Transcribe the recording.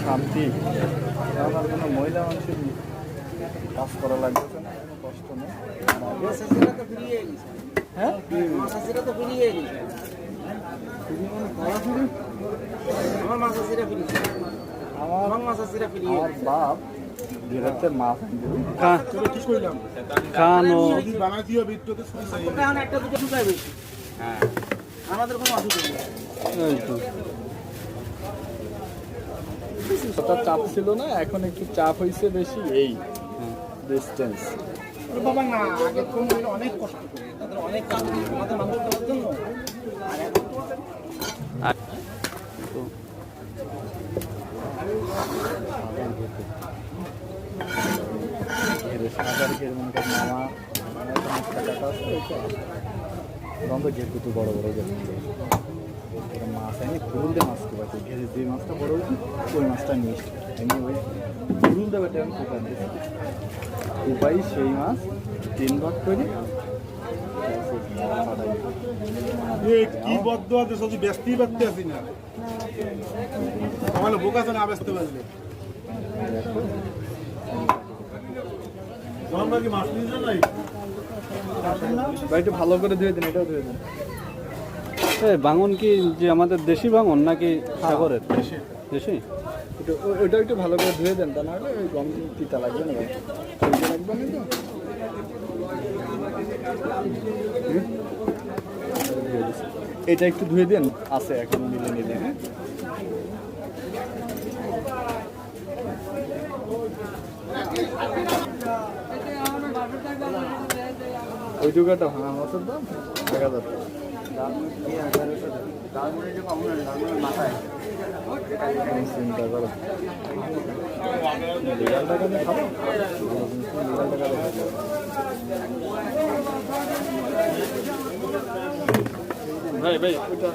শান্তি? আমার কোনো মহিলা মানুষের কাজ করা লাগবে না কোনো কষ্ট নেই। হ্যাঁ? ফিরিয়ে আমার মাসাসিরা ফিরিয়ে আমার বাপ মাছ হ্যাঁ আমাদের কোনো। অসুবিধা নেই চাপ ছিল না? এখন একটু চাপ হয়েছে বেশি এই ডিস্টেন্স বাবা না আগে অনেক কষ্ট তাদের অনেক কাজ আমাদের মানুষ করার জন্য আর ঘের মনে করেন মামা মানে আছে তখন তো বড় বড় ঘের মাছ এনে ফুরুল দিয়ে মাছ খাবার ঘেরে যে মাছটা বড় হয়েছে ওই মাছটা মিষ্টি এমনি ওই ফুরুল দেবে এটা আমি কোপাই কোপাই সেই মাছ তিন ভাগ করে। কি বদ্ধ আছে শুধু ব্যস্তই পারতে আসি না। তাহলে বোকা আছে না ব্যস্ত পারলে আমরা কি মাছ নিয়ে নাই ভাই একটু ভালো করে ধুয়ে দিন এটাও ধুয়ে দিন। বাঙন কি যে আমাদের দেশি বাঙন নাকি সাগরের? দেশি। একটু ওইটা একটু ভালো করে ধুয়ে দেন তা নাহলে ওই গম তিতা লাগবে না লাগবে না তো। এটা একটু ধুয়ে দেন আছে এখন মিলে নিলে হ্যাঁ? ওই টুকাটা হ্যাঁ মাছের দাম এক হাজার চিন্তা করো। ভাই ভাই ওইটা।